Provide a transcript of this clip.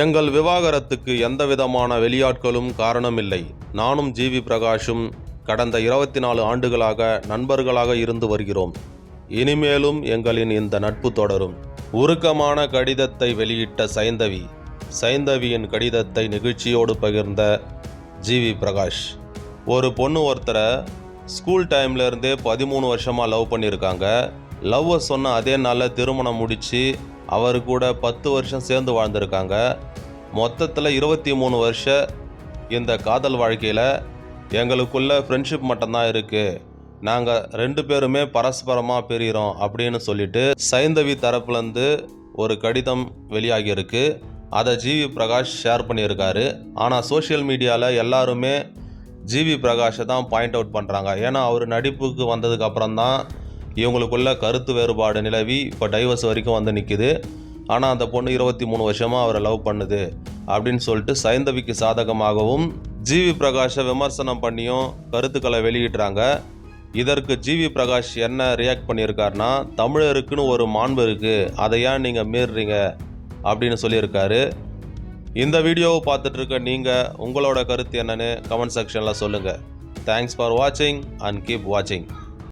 எங்கள் விவாகரத்துக்கு எந்தவிதமான வெளியாட்களும் காரணமில்லை. நானும் ஜிவி பிரகாஷும் கடந்த இருபத்தி நாலு ஆண்டுகளாக நண்பர்களாக இருந்து வருகிறோம். இனிமேலும் எங்களின் இந்த நட்பு தொடரும். உருக்கமான கடிதத்தை வெளியிட்ட சைந்தவி சைந்தவியின் கடிதத்தை நிகழ்ச்சியோடு பகிர்ந்த ஜிவி பிரகாஷ் ஒரு பொண்ணு ஒருத்தரை ஸ்கூல் டைம்லேருந்தே பதிமூணு வருஷமாக லவ் பண்ணியிருக்காங்க லவ்வை சொன்ன அதே நாளில் திருமணம் முடித்து அவர் கூட பத்து வருஷம் சேர்ந்து வாழ்ந்திருக்காங்க. மொத்தத்தில் இருபத்தி மூணு வருஷ இந்த காதல் வாழ்க்கையில் எங்களுக்குள்ள ஃப்ரெண்ட்ஷிப் மட்டும்தான் இருக்குது நாங்கள் ரெண்டு பேருமே பரஸ்பரமாக பிரிகிறோம் அப்படின்னு சொல்லிட்டு சைந்தவி தரப்புலேருந்து ஒரு கடிதம் வெளியாகியிருக்கு. அதை ஜிவி பிரகாஷ் ஷேர் பண்ணியிருக்காரு. ஆனால் சோஷியல் மீடியாவில் எல்லாருமே ஜிவி பிரகாஷை தான் பாயிண்ட் அவுட் பண்ணுறாங்க ஏன்னா அவர் நடிப்புக்கு வந்ததுக்கப்புறம் தான் இவங்களுக்குள்ள கருத்து வேறுபாடு நிலவி இப்போ டைவர்ஸ் வரைக்கும் வந்து நிற்கிது ஆனால் அந்த பொண்ணு இருபத்தி மூணு வருஷமாக அவரை லவ் பண்ணுது அப்படின்னு சொல்லிட்டு சைந்தவிக்கு சாதகமாகவும் ஜிவி பிரகாஷை விமர்சனம் பண்ணியும் கருத்துக்களை வெளியிடுறாங்க. இதற்கு ஜிவி பிரகாஷ் என்ன ரியாக்ட் பண்ணியிருக்காருன்னா தமிழருக்குன்னு ஒரு மாண்பு இருக்குது அதை ஏன் நீங்கள் மீறுறீங்க அப்படின்னு சொல்லியிருக்காரு. இந்த வீடியோவை பார்த்துட்ருக்க நீங்கள் உங்களோட கருத்து என்னன்னு கமெண்ட் செக்ஷனில் சொல்லுங்கள் தேங்க்ஸ் ஃபார் வாட்சிங் அண்ட் கீப் வாட்சிங்